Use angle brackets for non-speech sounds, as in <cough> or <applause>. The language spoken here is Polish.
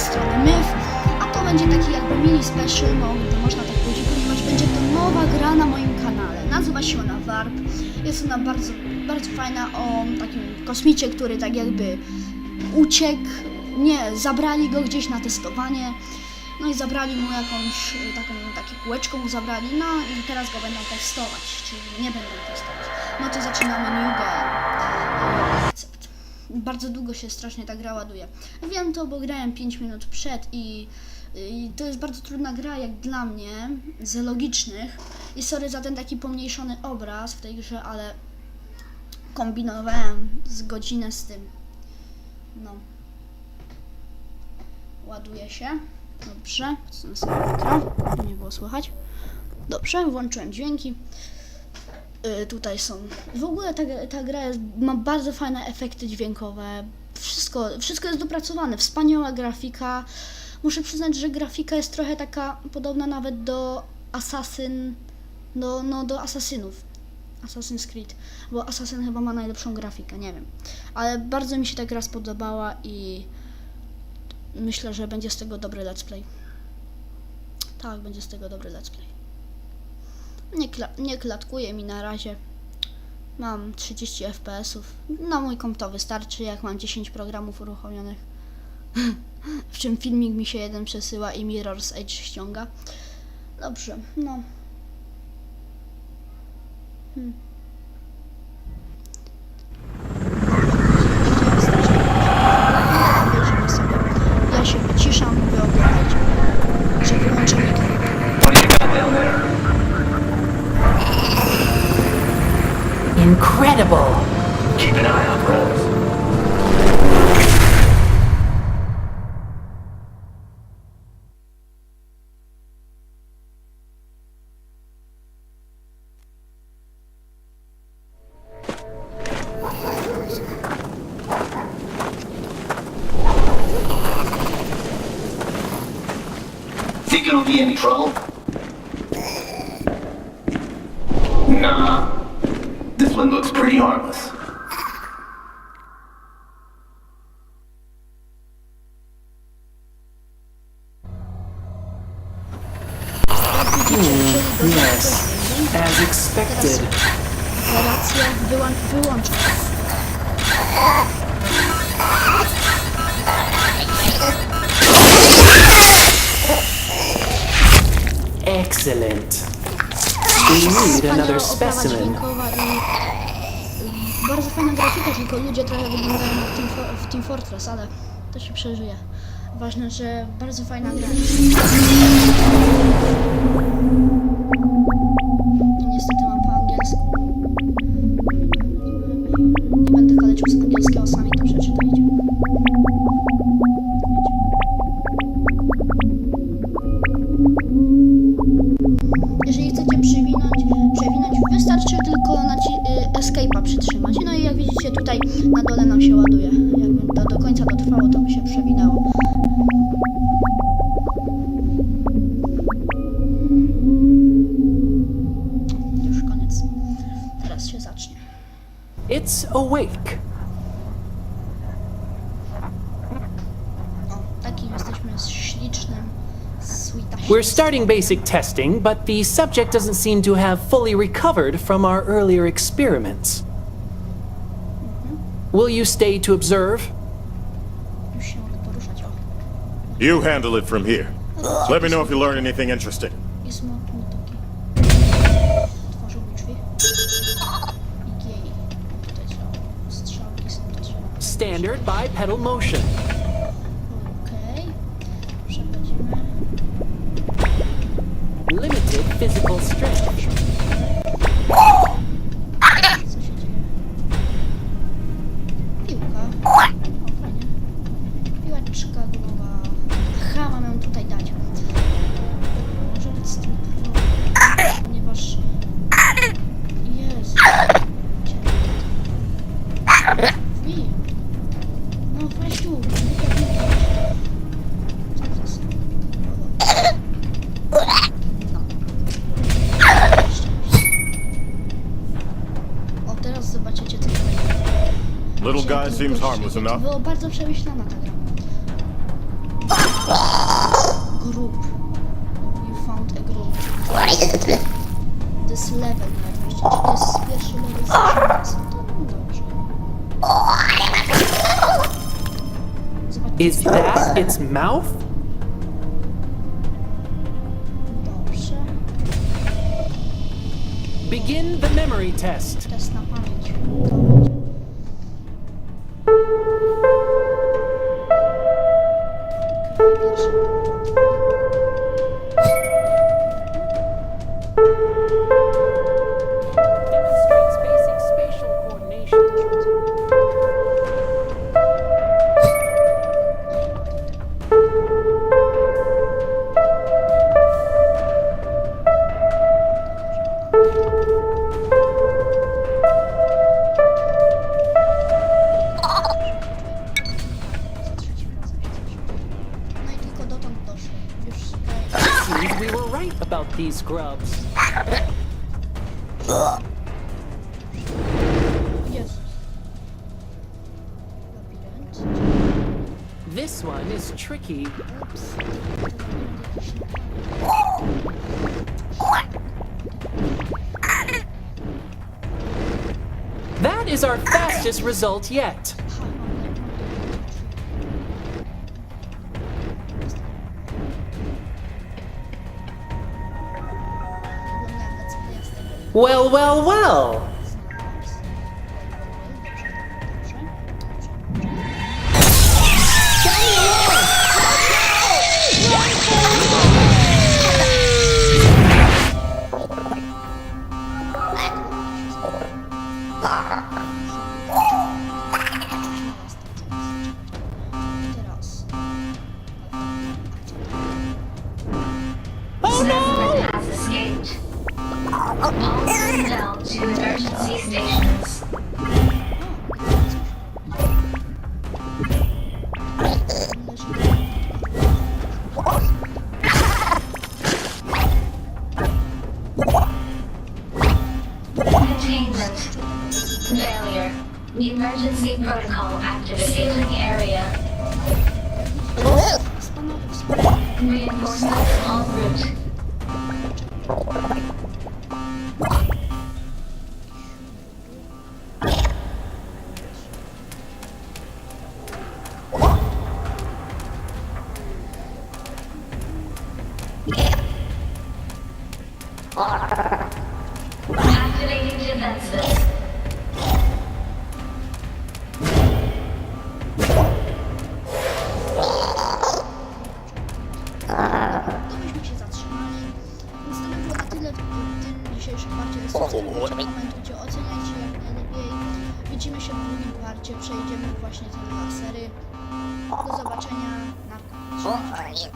strony Myf, a to będzie taki jakby mini special mode, można tak powiedzieć, ponieważ będzie to nowa gra na moim kanale. Nazywa się ona Warp. Jest ona bardzo, bardzo fajna o takim kosmicie, który tak jakby uciekł, nie, zabrali go gdzieś na testowanie. No i zabrali mu jakąś y, taką, takie kółeczko mu zabrali, no i teraz go będą testować, czyli nie będą testować. No to zaczynamy New Game. Bardzo długo się strasznie ta gra ładuje. Wiem to, bo grałem 5 minut przed i, i to jest bardzo trudna gra jak dla mnie, z logicznych. I sorry za ten taki pomniejszony obraz w tej grze, ale kombinowałem z godzinę z tym. No. Ładuje się. Dobrze. Nie było słychać. Dobrze, włączyłem dźwięki. Y, tutaj są. W ogóle ta, ta gra jest, ma bardzo fajne efekty dźwiękowe. Wszystko, wszystko jest dopracowane. Wspaniała grafika. Muszę przyznać, że grafika jest trochę taka podobna nawet do Assassin. Do, no, do Assassinów. Assassin's Creed. Bo Assassin chyba ma najlepszą grafikę, nie wiem. Ale bardzo mi się ta gra spodobała i myślę, że będzie z tego dobry let's play. Tak, będzie z tego dobry let's play. Nie, kla- nie klatkuje mi na razie. Mam 30 FPS-ów. Na mój komp to wystarczy, jak mam 10 programów uruchomionych. <laughs> w czym filmik mi się jeden przesyła i Mirror's Edge ściąga. Dobrze, no. Hmm. Incredible! Keep an eye out, Rose. Think it'll be any trouble? Nah. This one looks pretty harmless. Yes, as expected. Excellent. We need another specimen. Fajna grafika, tylko ludzie trochę wyglądają jak Team, For- w Team Fortress, ale to się przeżyje. Ważne, że bardzo fajna gra. Tutaj na dole nam się ładuje. Jakby to do końca dotrwało, to by się przewinęło. Już koniec. Teraz się zacznie. It's awake. O, takim jesteśmy ślicznym. We're starting basic testing, but the subject doesn't seem to have fully recovered from our earlier experiments. Will you stay to observe? You handle it from here. Let me know if you learn anything interesting. Standard bipedal motion. Limited physical strength. Little guy seems harmless enough. Było bardzo przemyślana ta gra. Group. You found a group. This level na 200. To jest level no Is that its mouth? Dobrze. Begin the memory test. About these grubs. Labirynt. This one is tricky. Ups. To labirynt jakiś That is our fastest result yet. Well, well, well. Oh, Znalazł. Dobrze, down to emergency stations. Containment. Failure. The emergency protocol activated in area. Reinforcements en route. Activating się zatrzymali. Więc to by było na tyle w tym dzisiejszym parcie. Subskrybujcie, komentujcie, oceniajcie jak najlepiej. Widzimy się w drugim parcie. Przejdziemy właśnie te lasery. Do zobaczenia na Trzymajcie się.